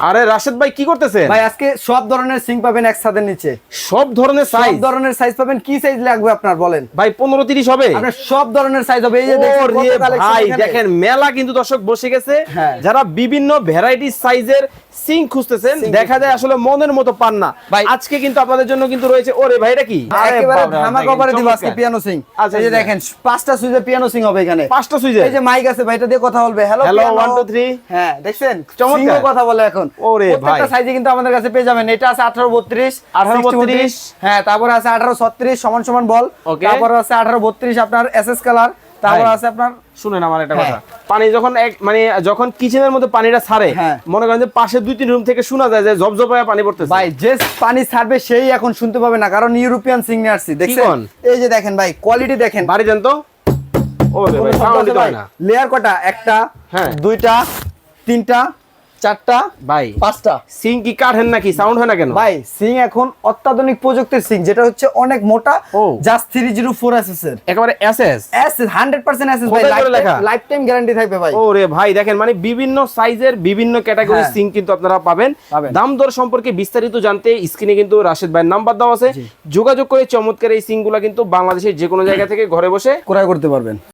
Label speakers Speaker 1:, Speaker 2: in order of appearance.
Speaker 1: আরে রাশেদ ভাই কি করতেছেন?
Speaker 2: ভাই আজকে সব ধরনের সিং পাবেন এক ছাদের নিচে।
Speaker 1: সব ধরনের সাইজ সব
Speaker 2: ধরনের সাইজ পাবেন। কি সাইজ লাগবে আপনার বলেন?
Speaker 1: ভাই পনেরো তিরিশ হবে।
Speaker 2: আপনার সব ধরনের সাইজ হবে। এই যে collection
Speaker 1: ভাই দেখেন মেলা কিন্তু দর্শক বসে গেছে।
Speaker 2: হ্যাঁ।
Speaker 1: যারা বিভিন্ন ভ্যারাইটি সাইজের সিং খুঁজতেছেন দেখা যায় আসলে মনের মতো পান না।
Speaker 2: ভাই-
Speaker 1: আজকে কিন্তু আপনাদের জন্য কিন্তু রয়েছে ওরে ভাই এটা কি?
Speaker 2: একেবারে ধামাকা দিব আজকে পিয়ানো সিং
Speaker 1: আচ্ছা,
Speaker 2: এই যে
Speaker 1: আচ্ছা।
Speaker 2: দেখেন পাঁচটা সুইজে পিয়ানো সিং হবে এখানে।
Speaker 1: পাঁচটা সুইজে
Speaker 2: এই যে মাইক আছে ভাই এটা দিয়ে কথা বলবে। Hello
Speaker 1: Hello, one, two, three.
Speaker 2: হ্যাঁ দেখছেন?
Speaker 1: চমৎকার।
Speaker 2: কথা বলে এখন।
Speaker 1: ওরে
Speaker 2: প্রত্যেকটা। সাইজে কিন্তু আমাদের কাছে পেয়ে যাবেন। এটা আছে 18 32
Speaker 1: 18
Speaker 2: 32 হ্যাঁ তারপরে আছে 18 36 সমান সমান বল. তারপরে আছে 18 32 আপনার এসএস কালার তারপর আছে আপনার
Speaker 1: শুনেন আমার একটা
Speaker 2: হ্যাঁ।
Speaker 1: কথা। পানি যখন এক মানে যখন কিচেনের মধ্যে পানিটা ছাড়ে
Speaker 2: হ্যাঁ।
Speaker 1: মনে করেন যে পাশে দুই তিন রুম থেকে শোনা যায় যে জবজবায় পানি পড়তেছে।
Speaker 2: ভাই যে পানি ছাড়বে সেই এখন শুনতে পাবে না কারণ ইউরোপিয়ান সিং নিয়ে আসছি দেখছেন এই যে দেখেন ভাই কোয়ালিটি দেখেন।
Speaker 1: বাড়ি যান তো। ও ভাই
Speaker 2: লেয়ার কটা? একটা
Speaker 1: হ্যাঁ।
Speaker 2: দুইটা তিনটা চারটা
Speaker 1: ভাই।
Speaker 2: পাঁচটা।
Speaker 1: সিং কি কাঠেন নাকি? সাউন্ড হয় না কেন?
Speaker 2: ভাই সিং এখন অত্যাধুনিক প্রযুক্তির সিং যেটা হচ্ছে অনেক মোটা just three zero four SS এর।
Speaker 1: একেবারে এসএস
Speaker 2: এস হান্ড্রেড পার্সেন্ট ভাই
Speaker 1: কোথায় করে লেখা?
Speaker 2: লাইফ টাইম গ্যারান্টি থাকবে ভাই।
Speaker 1: ভাই দেখেন মানে বিভিন্ন সাইজের বিভিন্ন ক্যাটাগরির
Speaker 2: হ্যাঁ।
Speaker 1: সিং কিন্তু আপনারা পাবেন। দাম দর সম্পর্কে বিস্তারিত জানতে স্ক্রিনে কিন্তু রাশেদ ভাইয়ের নাম্বার দেওয়া আছে। যোগাযোগ করে চমৎকার এই সিং সিংগুলা কিন্তু বাংলাদেশের যে কোনো জায়গা থেকে ঘরে বসে
Speaker 2: ক্রয় করতে পারবেন।